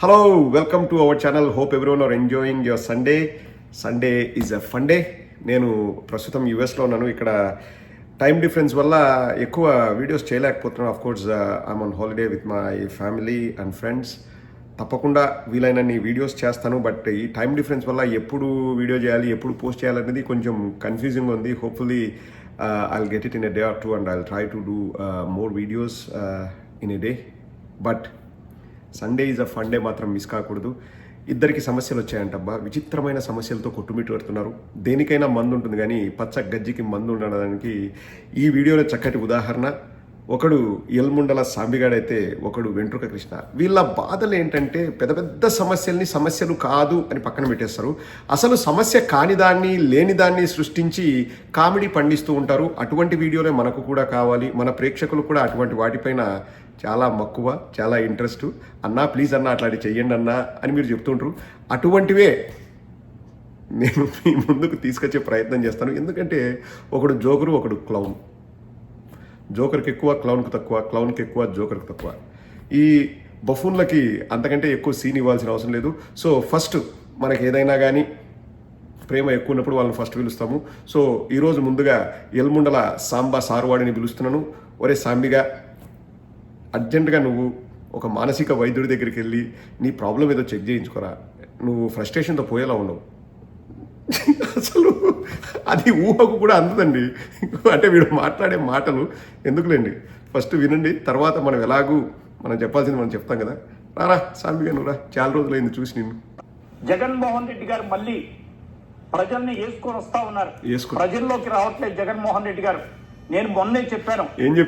Hello welcome to our channel hope everyone are enjoying your Sunday Sunday is a funday నేను ప్రస్తుతం యుఎస్లో ఉన్నాను. ఇక్కడ టైం డిఫరెన్స్ వల్ల ఎక్కువ వీడియోస్ చేయలేకపోతున్నాను. Of course I'm on holiday with my family and friends తప్పకుండా వీలైనన్ని వీడియోస్ చేస్తాను. బట్ ఈ టైం డిఫరెన్స్ వల్ల ఎప్పుడు వీడియో చేయాలి ఎప్పుడు పోస్ట్ చేయాలనేది కొంచెం కన్ఫ్యూజింగ్ ఉంది. Hopefully I'll get it in a day or two and I'll try to do more videos in a day but Sunday is a funday మాత్రం మిస్ కాకూడదు. ఇద్దరికి సమస్యలు వచ్చాయంటబ్బా. విచిత్రమైన సమస్యలతో కొట్టుమిట్టు పెడుతున్నారు. దేనికైనా మందు ఉంటుంది కానీ పచ్చ గజ్జికి మందు ఉండడానికి ఈ వీడియోలో చక్కటి ఉదాహరణ. ఒకడు ఎల్ముండల సాంబిగాడైతే ఒకడు వెంట్రుక కృష్ణ వీళ్ళ బాధలు ఏంటంటే పెద్ద పెద్ద సమస్యల్ని సమస్యలు కాదు అని పక్కన పెట్టేస్తారు. అసలు సమస్య కాని దాన్ని లేని దాన్ని సృష్టించి కామెడీ పండిస్తూ ఉంటారు. అటువంటి వీడియోలే మనకు కూడా కావాలి. మన ప్రేక్షకులు కూడా అటువంటి వాటిపైన చాలా మక్కువ చాలా ఇంట్రెస్ట్ అన్నా ప్లీజ్ అన్నా అట్లాంటి చెయ్యండి అన్నా అని మీరు చెప్తుంటారు అటువంటివే నేను మీ ముందుకు తీసుకొచ్చే ప్రయత్నం చేస్తాను. ఎందుకంటే ఒకడు జోకరు ఒకడు క్లౌన్ జోకర్కి ఎక్కువ క్లౌన్కి తక్కువ క్లౌన్కి ఎక్కువ జోకర్కి తక్కువ. ఈ బఫూన్లకి అంతకంటే ఎక్కువ సీన్ ఇవ్వాల్సిన అవసరం లేదు. సో ఫస్ట్ మనకి ఏదైనా కానీ ప్రేమ ఎక్కువ ఉన్నప్పుడు వాళ్ళని ఫస్ట్ పిలుస్తాము. సో ఈరోజు ముందుగా ఎల్ముండల సాంబా సారువాడిని పిలుస్తున్నాను. ఒరే సాంబిగా అర్జెంటుగా నువ్వు ఒక మానసిక వైద్యుడి దగ్గరికి వెళ్ళి నీ ప్రాబ్లం ఏదో చెక్ చేయించుకోరా. నువ్వు ఫ్రస్ట్రేషన్తో పోయేలా ఉండవు అసలు అది ఊహకు కూడా అందదండి. అంటే వీడు మాట్లాడే మాటలు ఎందుకులేండి? ఫస్ట్ వినండి తర్వాత మనం ఎలాగూ మనం చెప్పాల్సింది మనం చెప్తాం కదా. రారా సాంబిగా నువ్వు రా. చాలా రోజులైంది చూసి నిన్ను. జగన్మోహన్ రెడ్డి గారు మళ్ళీ ప్రజల్ని వేసుకొని వస్తా ఉన్నారు. ప్రజల్లోకి రావట్లేదు జగన్మోహన్ రెడ్డి గారు. నేను మొన్నే చెప్పాను?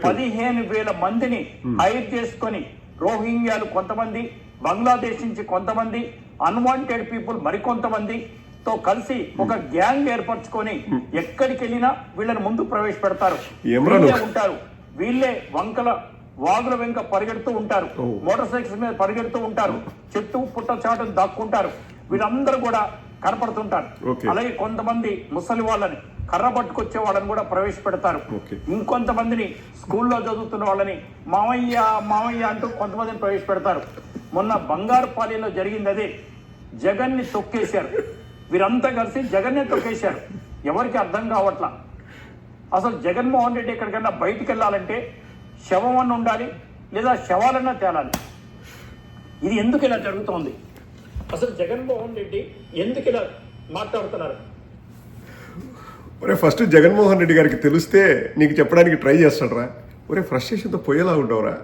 పదిహేను వేల మందిని హైర్ చేసుకొని రోహింగ్యాలు కొంతమంది బంగ్లాదేశ్ నుంచి కొంతమంది అన్వాంటెడ్ పీపుల్ మరికొంతమంది తో కలిసి ఒక గ్యాంగ్ ఏర్పరచుకొని ఎక్కడికి వెళ్ళినా వీళ్ళని ముందు ప్రవేశపెడతారు. వీళ్ళే? ఉంటారు. వీళ్ళే వంకల వాగుల వెంక పరిగెడుతూ ఉంటారు. మోటార్ సైకిల్స్ మీద పరిగెడుతూ ఉంటారు. చెట్టు పుట్ట చాటును దాక్కుంటారు. వీళ్ళందరూ కూడా కనపడుతుంటారు. అలాగే కొంతమంది ముసలి వాళ్ళని కర్ర పట్టుకొచ్చే వాళ్ళని కూడా ప్రవేశపెడతారు. ఇంకొంతమందిని స్కూల్లో చదువుతున్న వాళ్ళని మామయ్య మామయ్య అంటూ కొంతమందిని ప్రవేశపెడతారు. మొన్న బంగారుపాలెంలో జరిగింది అదే. జగన్ని తొక్కేశారు. వీరంతా కలిసి జగన్నే తొక్కేశారు. ఎవరికి అర్థం కావట్లా? అసలు జగన్మోహన్ రెడ్డి ఎక్కడికన్నా బయటికి వెళ్ళాలంటే శవం అన్న ఉండాలి లేదా శవాలన్నా తేలాలి? ఇది ఎందుకు ఇలా జరుగుతోంది? అసలు జగన్మోహన్ రెడ్డి ఎందుకు ఇలా మాట్లాడుతున్నారు? ఒరే ఫస్ట్ జగన్మోహన్ రెడ్డి గారికి తెలిస్తే నీకు చెప్పడానికి ట్రై చేస్తాడరా. ఒరే ఫ్రస్ట్రేషన్తో పోయేలా ఉండవురా.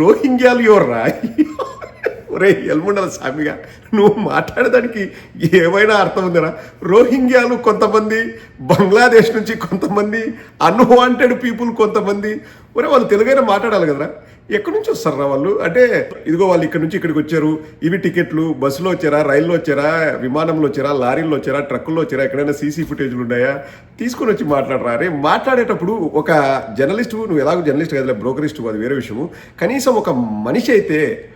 రోహింగ్యాలు ఎవర్రా? ఒరే ఎల్ముండల స్వామిగా నువ్వు మాట్లాడడానికి ఏమైనా అర్థం ఉందిరా రోహింగ్యాలు కొంతమంది బంగ్లాదేశ్ నుంచి కొంతమంది అన్వాంటెడ్ పీపుల్ కొంతమంది. ఒరే వాళ్ళు తెలుగైనా మాట్లాడాలి కదరా? ఎక్కడి నుంచి వస్తారా వాళ్ళు? అంటే ఇదిగో వాళ్ళు ఇక్కడ నుంచి ఇక్కడికి వచ్చారు. ఇవి టికెట్లు బస్సులో వచ్చారా రైల్లో వచ్చారా విమానంలో వచ్చారా లారీల్లో వచ్చారా ట్రక్కుల్లో వచ్చారా ఎక్కడైనా సీసీ ఫుటేజ్లు ఉన్నాయా? తీసుకొని వచ్చి మాట్లాడరా. అరే మాట్లాడేటప్పుడు ఒక జర్నలిస్టు నువ్వు ఎలాగో జర్నలిస్ట్ కదా బ్రోకరిస్టు అది వేరే విషయము. కనీసం ఒక మనిషి అయితే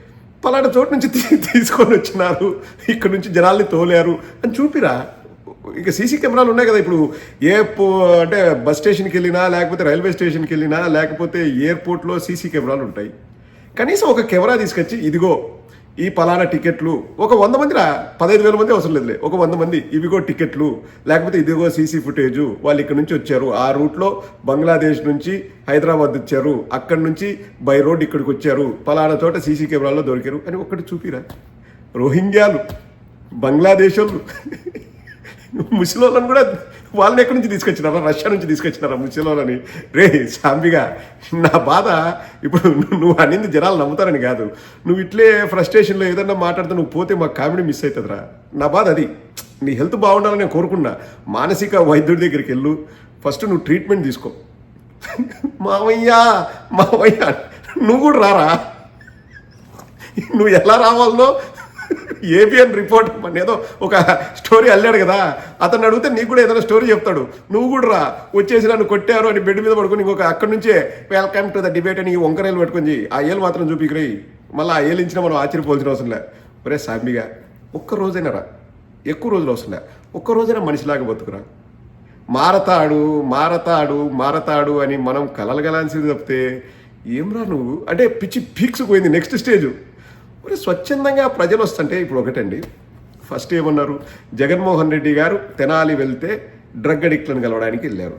పలానా చోటు నుంచి తీసుకొని వచ్చినారు. ఇక్కడ నుంచి జనాల్ని తోలారు. అని చూపిరా. ఇక సీసీ కెమెరాలు ఉన్నాయి కదా ఇప్పుడు. ఏ పో అంటే బస్ స్టేషన్కి వెళ్ళినా లేకపోతే రైల్వే స్టేషన్కి వెళ్ళినా లేకపోతే ఎయిర్పోర్ట్లో సీసీ కెమెరాలు ఉంటాయి. కనీసం ఒక కెమెరా తీసుకొచ్చి ఇదిగో ఈ పలానా టికెట్లు ఒక వంద మంది రా పదహైదు వేల మంది అవసరం లేదులే. ఒక వంద మంది. ఇవిగో టికెట్లు. లేకపోతే ఇదిగో సీసీ ఫుటేజ్. వాళ్ళు ఇక్కడ నుంచి వచ్చారు. ఆ రూట్లో బంగ్లాదేశ్ నుంచి హైదరాబాద్ వచ్చారు. అక్కడి నుంచి బై రోడ్ ఇక్కడికి వచ్చారు. పలానా చోట సీసీ కెమెరాల్లో దొరికారు. అని ఒక్కటి చూపిరా. రోహింగ్యాలు. బంగ్లాదేశ్ వాళ్ళు ముసలోళ్ళని కూడా వాళ్ళని ఎక్కడి నుంచి తీసుకొచ్చినారా? రష్యా నుంచి తీసుకొచ్చినారా ముసలోళ్ళని రే సాంబిగా నా బాధ ఇప్పుడు నువ్వు- అనింది జనాలు నమ్ముతారని కాదు. నువ్వు ఇట్లే ఫ్రస్ట్రేషన్లో ఏదన్నా మాట్లాడితే నువ్వు పోతే మా కామెడీ మిస్ అవుతుందిరా నా బాధ అది. నీ హెల్త్ బాగుండాలని నేను కోరుకున్నా. మానసిక వైద్యుడి దగ్గరికి వెళ్ళు. ఫస్ట్ నువ్వు ట్రీట్మెంట్ తీసుకో. మావయ్యా మావయ్య నువ్వు కూడా రారా? నువ్వు ఎలా రావాలనో ఏబిఎన్ రిపోర్ట్ మన ఏదో ఒక స్టోరీ అల్లాడు కదా. అతను అడిగితే నీకు కూడా ఏదైనా స్టోరీ చెప్తాడు. నువ్వు కూడా రా వచ్చేసి నన్ను కొట్టారు అని బెడ్ మీద పడుకుని ఇంకొక అక్కడి నుంచే వెల్కమ్ టు ద డిబేట్ అని వంకరేలు పట్టుకుని ఆ ఏలు మాత్రం చూపికరయి మళ్ళీ ఆ ఏలు ఇచ్చినా మనం ఆశ్చర్యపోవాల్సిన అవసరం లే. ఒరే సాంబిగా ఒక్క రోజైనా రా. ఎక్కువ రోజులు అవసరం లే. ఒక్క రోజైనా మనిషిలాగా బతుకురా. మారతాడు మారతాడు మారతాడు అని మనం కలలు తప్పితే ఏం రా నువ్వు? అంటే పిచ్చి పీక్స్ పోయింది నెక్స్ట్ స్టేజ్ మరి స్వచ్ఛందంగా ప్రజలు వస్తుంటే ఇప్పుడు ఒకటండి. ఫస్ట్ ఏమన్నారు? జగన్మోహన్ రెడ్డి గారు తెనాలి వెళ్తే డ్రగ్ అడిక్ట్లను కలవడానికి వెళ్ళారు.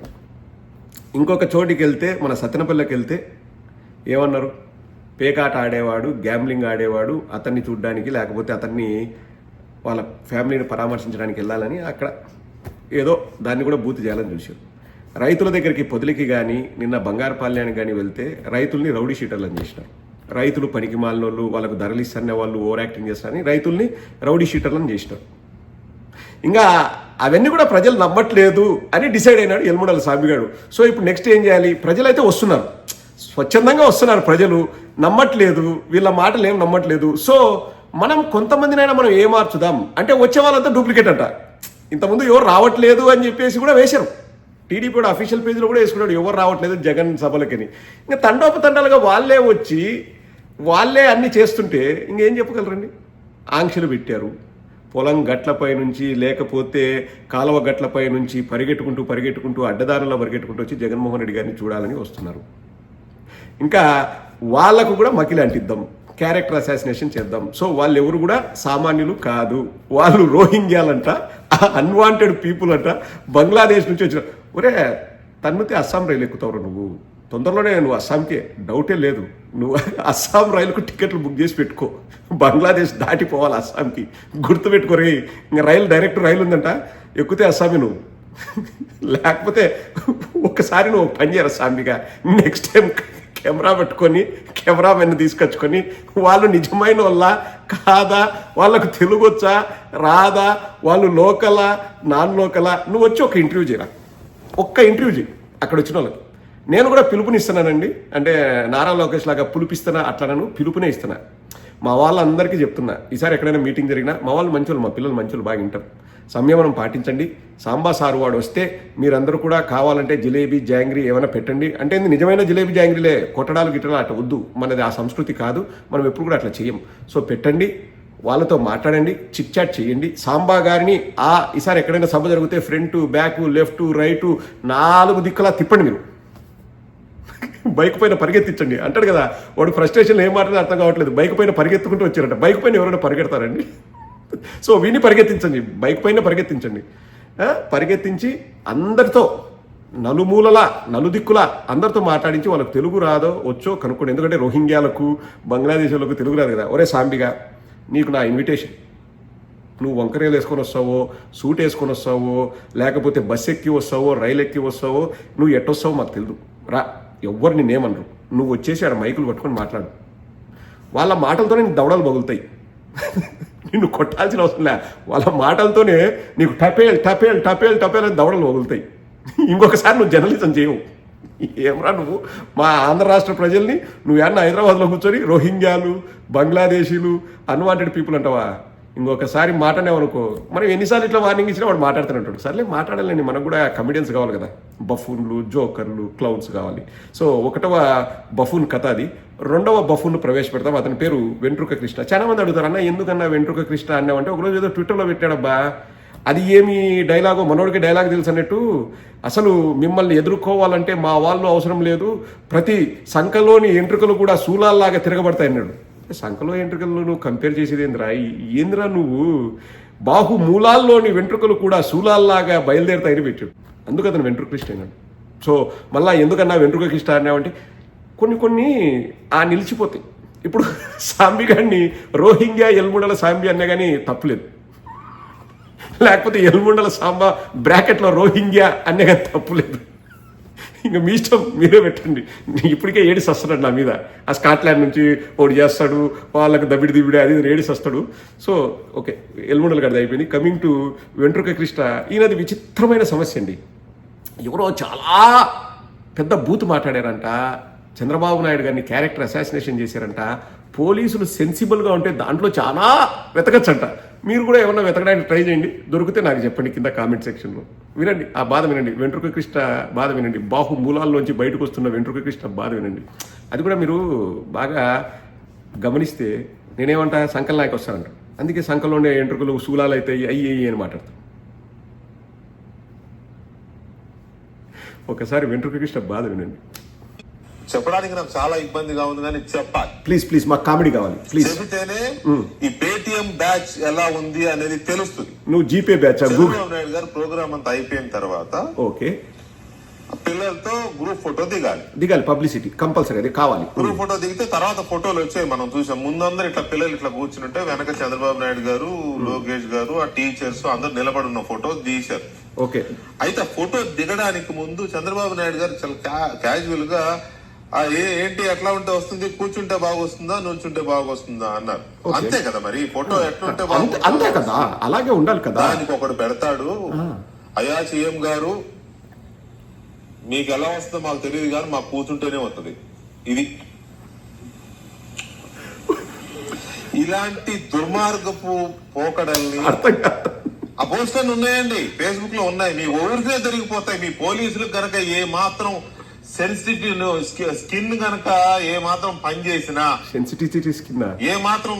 ఇంకొక చోటికి వెళ్తే మన సత్తెనపల్లికి వెళ్తే ఏమన్నారు? పేకాట ఆడేవాడు గ్యాంబ్లింగ్ ఆడేవాడు అతన్ని చూడడానికి లేకపోతే అతన్ని వాళ్ళ ఫ్యామిలీని పరామర్శించడానికి వెళ్ళాలని అక్కడ ఏదో దాన్ని కూడా బూత్ చేయాలని చూశారు. రైతుల దగ్గరికి పొదిలికి కానీ నిన్న బంగారుపాల్యానికి కానీ వెళ్తే రైతుల్ని రౌడీ షీటర్లను చేసినారు. రైతులు పనికి మాలినోళ్ళు వాళ్ళకు ధరలు ఇస్తారనే వాళ్ళు ఓవర్ యాక్టింగ్ చేస్తారని రైతుల్ని రౌడీ షీటర్లను చేసినారు. ఇంకా అవన్నీ కూడా ప్రజలు నమ్మట్లేదు అని డిసైడ్ అయినాడు ఎల్ముడల సామిగాడు సో ఇప్పుడు నెక్స్ట్ ఏం చేయాలి? ప్రజలు అయితే వస్తున్నారు. స్వచ్ఛందంగా వస్తున్నారు ప్రజలు. నమ్మట్లేదు. వీళ్ళ మాటలు ఏం నమ్మట్లేదు. సో మనం కొంతమందినైనా మనం ఏ మార్చుదాం? అంటే వచ్చే వాళ్ళంతా డూప్లికేట్ అంట. ఇంతకుముందు ఎవరు రావట్లేదు అని చెప్పేసి కూడా వేశారు. టీడీపీ కూడా అఫీషియల్ పేజీలో కూడా వేసుకున్నాడు. ఎవరు రావట్లేదు జగన్ సభలకని ఇంకా తండోపతండాలుగా వాళ్ళే వచ్చి వాళ్ళే అన్ని చేస్తుంటే ఇంకేం చెప్పగలరండి? ఆంక్షలు పెట్టారు. పొలం గట్లపై నుంచి లేకపోతే కాలువ గట్లపై నుంచి పరిగెట్టుకుంటూ పరిగెట్టుకుంటూ అడ్డదారుల్లో పరిగెట్టుకుంటూ వచ్చి జగన్మోహన్ రెడ్డి గారిని చూడాలని వస్తున్నారు. ఇంకా వాళ్ళకు కూడా మకిలి అంటిద్దాం. క్యారెక్టర్ అసాసినేషన్ చేద్దాం. సో వాళ్ళు ఎవరు కూడా సామాన్యులు కాదు. వాళ్ళు రోహింగ్యాలంట అన్వాంటెడ్ పీపుల్ అంట బంగ్లాదేశ్ నుంచి వచ్చిన ఒరే తన్నుతే అస్సాం రైలు ఎక్కుతావు నువ్వు. తొందరలోనే నువ్వు అస్సాంకే డౌటే లేదు. నువ్వు అస్సాం రైలుకు టికెట్లు బుక్ చేసి పెట్టుకో. బంగ్లాదేశ్ దాటిపోవాలి అస్సాంకి. గుర్తుపెట్టుకోరే ఇంకా రైలు డైరెక్ట్ రైలు ఉందంట. ఎక్కితే అస్సామి నువ్వు. లేకపోతే ఒకసారి నువ్వు పని చేయరు సాంబిగా నెక్స్ట్ టైం కెమెరా పెట్టుకొని కెమెరామెన్ తీసుకొచ్చుకొని వాళ్ళు నిజమైన వాళ్ళ? కాదా? వాళ్ళకు తెలుగు వచ్చా? రాదా? వాళ్ళు లోకలా? నాన్ లోకలా? నువ్వు వచ్చి ఒక ఇంటర్వ్యూ చేయరా? ఒక్క ఇంటర్వ్యూ చేయి. అక్కడ వచ్చిన వాళ్ళకి. నేను కూడా పిలుపునిస్తున్నానండి. అంటే నారా లోకేష్ లాగా పిలుపిస్తున్నా అట్లా పిలుపునే ఇస్తున్నా. మా వాళ్ళందరికీ చెప్తున్నా. ఈసారి ఎక్కడైనా మీటింగ్ జరిగినా మా వాళ్ళు మంచోళ్ళు మా పిల్లలు మంచోళ్ళు బాగా వింటారు. సంయమనం పాటించండి. సాంబా సారు వాడు వస్తే మీరందరూ కూడా కావాలంటే జిలేబీ జాంగ్రీ ఏమైనా పెట్టండి. అంటే నిజమైన జిలేబీ జాంగ్రీలే కొట్టడాలు గిట్టడాలు అట్లా వద్దు. మనది ఆ సంస్కృతి కాదు. మనం ఎప్పుడు కూడా అట్లా చేయం సో పెట్టండి. వాళ్ళతో మాట్లాడండి. చిట్ చాట్ చేయండి. సాంబా గారిని ఆ ఈసారి ఎక్కడైనా సభ జరిగితే ఫ్రంట్ బ్యాక్ లెఫ్ట్ రైట్ నాలుగు దిక్కులా తిప్పండి మీరు. బైక్ పైన పరిగెత్తించండి. అంటాడు కదా వాడు ఫ్రస్ట్రేషన్ ఏం మాట్లాడినా అర్థం కావట్లేదు. బైక్ పైన పరిగెత్తుకుంటూ వచ్చారంట. బైక్ పైన ఎవరైనా పరిగెడతారండి? సో వీని పరిగెత్తించండి. బైక్ పైన పరిగెత్తించండి. పరిగెత్తించి అందరితో నలుమూలల నలుదిక్కుల అందరితో మాట్లాడించి వాళ్ళకి తెలుగు రాదో వచ్చో కనుక్కోండి. ఎందుకంటే రోహింగ్యాలకు బంగ్లాదేశీలకు తెలుగు రాదు కదా. ఒరే సాంబిగా నీకు నా ఇన్విటేషన్ నువ్వు వంకరేలు వేసుకొని వస్తావో సూట్ వేసుకొని వస్తావో లేకపోతే బస్ ఎక్కి వస్తావో రైలు ఎక్కి వస్తావో నువ్వు ఎట్టొస్తావో మాకు తెలియదు రా. ఎవ్వరు నిన్నేమనరు నువ్వు వచ్చేసి ఆడ మైకులు పట్టుకొని మాట్లాడు. వాళ్ళ మాటలతోనే నీకు దవడలు పగులుతాయి. నిన్ను కొట్టాల్సిన అవసరం లే. వాళ్ళ మాటలతోనే నీకు టపేల్ టపేల్ టపేల్ టపేల్ అని దవడలు పగులుతాయి. ఇంకొకసారి నువ్వు జర్నలిజం చేయవు. ఏమరా నువ్వు? మా ఆంధ్ర రాష్ట్ర ప్రజల్ని నువ్వు ఏమన్నా హైదరాబాద్లో కూర్చొని రోహింగ్యాలు బంగ్లాదేశీలు అన్వాంటెడ్ పీపుల్ అంటావా? ఇంకొకసారి మాట్లాడేవనుకో మనం ఎన్నిసార్లు ఇట్లా వార్నింగ్ ఇచ్చినా వాడు మాట్లాడుతున్నట్టు. సర్లే మాట్లాడాలండి. మనకు కూడా కమిడియన్స్ కావాలి కదా. బఫూన్లు జోకర్లు క్లౌన్స్ కావాలి. సో ఒకటవ బఫూన్ కథ అది. రెండవ బఫూన్ ప్రవేశపెడతాం. అతని పేరు వెంట్రుక కృష్ణ. చాలా మంది అడుగుతారు అన్న ఎందుకన్నా వెంట్రుక కృష్ణ అన్నావంటే? ఒకరోజు ఏదో ట్విట్టర్లో పెట్టాడబ్బా. అది ఏమి డైలాగో మనోడికి డైలాగ్ తెలుసు అన్నట్టు. అసలు మిమ్మల్ని ఎదుర్కోవాలంటే మా వాళ్ళు అవసరం లేదు. ప్రతి సంఖలోని ఎంట్రుకలు కూడా శూలాల్లాగా తిరగబడతాయి అన్నాడు. సంఖలో వెంట్రుకలను నువ్వు కంపేర్ చేసేది ఏందిరా ఏందిరా నువ్వు? బాహు మూలాల్లోని వెంట్రుకలు కూడా శూలాల్లాగా బయలుదేరుతాయని పెట్టాడు. అందుకు అతను వెంట్రుకృష్ణ అయినాడు. సో మళ్ళీ ఎందుకన్నా వెంట్రుకకి ఇష్ట అన్నావంటే కొన్ని కొన్ని ఆ నిలిచిపోతాయి. ఇప్పుడు సాంబి గారిని రోహింగ్యా ఎల్ముండల సాంబి అన్నా కానీ తప్పులేదు. లేకపోతే ఎల్ముండల సాంబా బ్రాకెట్లో రోహింగ్యా అనే కానీ తప్పులేదు. ఇంకా మీ ఇష్టం మీరే పెట్టండి. ఇప్పటికే ఏడిసి వస్తున్నాడు నా మీద. ఆ స్కాట్లాండ్ నుంచి ఓడి చేస్తాడు వాళ్ళకు దబిడి దిబిడి అది ఏడి ఏడిసి వస్తాడు సో ఓకే ఎల్ముండల గడిది అయిపోయింది కమింగ్ టు వెంట్రుక కృష్ణ ఈయనది విచిత్రమైన సమస్య అండి. ఎవరో చాలా పెద్ద బూత్ మాట్లాడారంట. చంద్రబాబు నాయుడు గారిని క్యారెక్టర్ అసాసినేషన్ చేశారంట. పోలీసులు సెన్సిబుల్గా ఉంటే దాంట్లో చాలా వెతకచ్చంట. మీరు కూడా ఏమన్నా వెతకడానికి ట్రై చేయండి. దొరికితే నాకు చెప్పండి కింద కామెంట్ సెక్షన్లో. వినండి ఆ బాధ వినండి. వెంట్రుక కృష్ణ బాధ వినండి. బాహు మూలాల్లోంచి బయటకు వస్తున్న వెంట్రుక కృష్ణ బాధ వినండి. అది కూడా మీరు బాగా గమనిస్తే నేనేమంటా సంకల్ నాయకు వస్తానంట అందుకే సంకల్లోనే ఎంట్రుకలు శూలాలు అవుతాయి అయ్యి అయ్యి అని మాట్లాడతాను ఒకసారి వెంట్రుక కృష్ణ బాధ వినండి. చెప్పడానికి నాకు చాలా ఇబ్బందిగా ఉంది కానీ చెప్పాలి. ప్లీజ్ ప్లీజ్ మాకు కామెడీ కావాలి. ప్లీజ్ చెబితేనే ఈ పేటిఎం బ్యాచ్ ఎలా ఉంది అనేది తెలుస్తుంది. నువ్వు జీపే బ్యాచ్? చంద్రబాబు నాయుడు గారు ప్రోగ్రామ్ అంతా అయిపోయిన తర్వాత ఓకే పిల్లలతో గ్రూప్ ఫోటో దిగాలి. దిగాలి పబ్లిసిటీ కంపల్సరీ అది కావాలి. గ్రూప్ ఫోటో దిగితే తర్వాత ఫోటోలు వచ్చాయి మనం చూసాం. ముందందరూ ఇట్లా పిల్లలు ఇట్లా కూర్చుంటే వెనక చంద్రబాబు నాయుడు గారు లోకేష్ గారు ఆ టీచర్స్ అందరు నిలబడి ఉన్న ఫోటో తీశారు. ఓకే అయితే ఫోటో దిగడానికి ముందు చంద్రబాబు నాయుడు గారు చాలా క్యాజువల్గా ఏంటి ఎట్లా ఉంటే వస్తుంది? కూర్చుంటే బాగా వస్తుందా నుంచుంటే బాగా వస్తుందా అన్నారు. అంతే కదా మరి? ఫోటో ఎట్లా ఉంటే అంతే కదా. అలాగే ఉండాలి కదా. దానికి ఒకడు పెడతాడు. అయ్యా సీఎం గారు మీకు ఎలా వస్తుందో మాకు తెలియదు కానీ మాకు కూర్చుంటేనే వస్తుంది ఇది. ఇలాంటి దుర్మార్గపు పోకడల్ని ఆ పోస్టర్లు ఉన్నాయండి. ఫేస్బుక్లో ఉన్నాయి. మీ ఊరికే దొరికిపోతాయి. మీ పోలీసులు కనుక ఏ మాత్రం సెన్సిటివ్ స్కిన్ కనుక ఏ మాత్రం పనిచేసినా సెన్సిటివిటీస్ కింద ఏ మాత్రం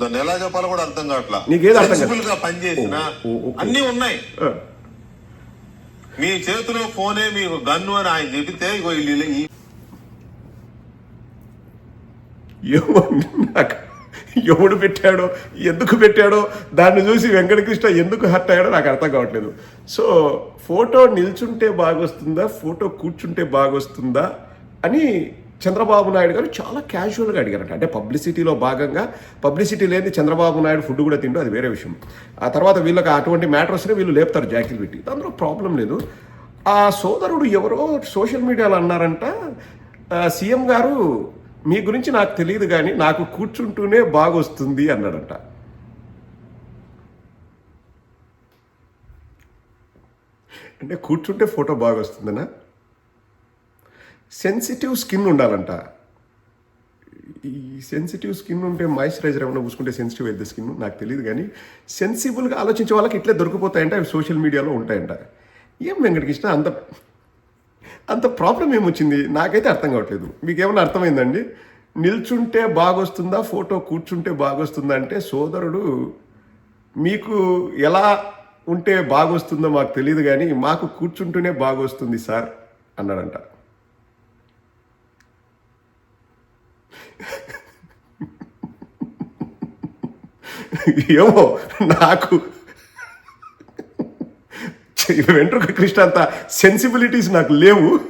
దాన్ని ఎలా చెప్పాలో కూడా అర్థం కావట్లా నీకేది అర్థం కాదు? Sensible గా పనిచేసినా. అన్ని ఉన్నాయి మీ చేతిలో ఫోనే మీకు గన్ను అని ఆయన చెబితే ఇగో ఈ ఏమో నాకు ఎవడు పెట్టాడో ఎందుకు పెట్టాడో దాన్ని చూసి వెంకటకృష్ణ ఎందుకు హర్ట్ అయ్యాడో నాకు అర్థం కావట్లేదు. సో ఫోటో నిల్చుంటే బాగొస్తుందా ఫోటో కూర్చుంటే బాగొస్తుందా అని చంద్రబాబు నాయుడు గారు చాలా క్యాజువల్గా అడిగారంట. అంటే పబ్లిసిటీలో భాగంగా పబ్లిసిటీ లేని చంద్రబాబు నాయుడు ఫుడ్ కూడా తింటూ అది వేరే విషయం. ఆ తర్వాత వీళ్ళకి అటువంటి మ్యాటర్స్ని వీళ్ళు లేపుతారు జాకిలు పెట్టి. దాంట్లో ప్రాబ్లం లేదు. ఆ సోదరుడు ఎవరో సోషల్ మీడియాలో అన్నారంట సీఎం గారు మీ గురించి నాకు తెలియదు కానీ నాకు కూర్చుంటూనే బాగొస్తుంది అన్నాడంట. అంటే కూర్చుంటే ఫోటో బాగా వస్తుందనా సెన్సిటివ్ స్కిన్ ఉండాలంట. ఈ సెన్సిటివ్ స్కిన్ ఉంటే మాయిశ్చరైజర్ ఏమైనా పూసుకుంటే సెన్సిటివ్ అయితే స్కిన్ నాకు తెలియదు కానీ సెన్సిబుల్గా ఆలోచించే వాళ్ళకి ఇట్లే దొరికిపోతాయంటే అవి సోషల్ మీడియాలో ఉంటాయంట. ఏం వెంకటకృష్ణ అంత అంత ప్రాబ్లం ఏమొచ్చింది? నాకైతే అర్థం కావట్లేదు. మీకు ఏమైనా అర్థమైందండి? నిల్చుంటే బాగొస్తుందా? ఫోటో కూర్చుంటే బాగొస్తుందా? అంటే సోదరుడు మీకు ఎలా ఉంటే బాగొస్తుందో మాకు తెలియదు కానీ మాకు కూర్చుంటూనే బాగొస్తుంది సార్ అన్నాడంట. ఏమో నాకు వెంట్రుక కృష్ణ అంత సెన్సిబిలిటీస్ నాకు లేవు.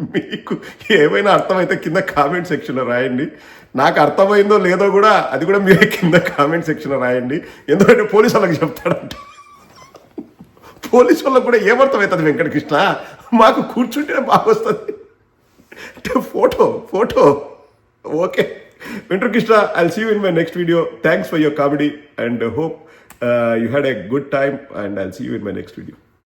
మీకు ఏమైనా అర్థమైతే కింద కామెంట్ సెక్షన్లో రాయండి. నాకు అర్థమైందో లేదో కూడా అది కూడా మీరే కింద కామెంట్ సెక్షన్లో రాయండి. ఎందుకంటే పోలీసు వాళ్ళకి చెప్తాడంట. పోలీసు వాళ్ళకి కూడా ఏమర్థమవుతుంది వెంకటకృష్ణ? మాకు కూర్చుంటేనే బాగొస్తుంది. అంటే photo photo. Okay. Venkatakrishna I see you in my next video thanks for your comedy and hope Uh, you had a good time, and I'll see you in my next video.